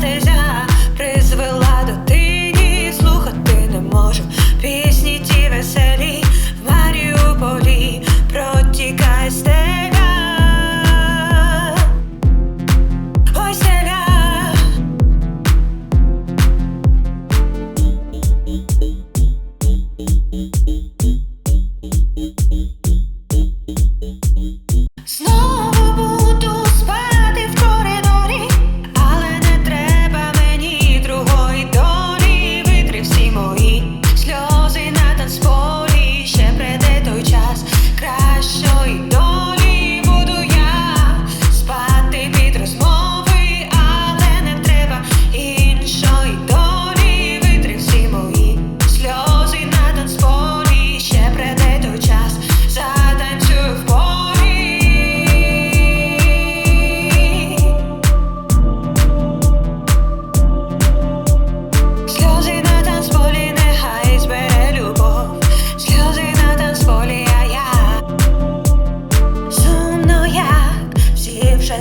stairs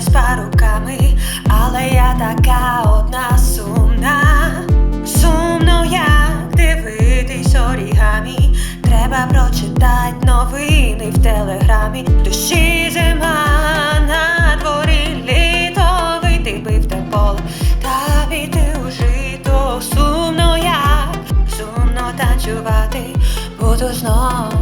З паруками, але я така одна сумна, сумно як дивитись орігамі Треба прочитать новини в телеграмі. Душі зима на дворі літо вийти в те поле та піти у жито сумно як сумно танцювати буду знов.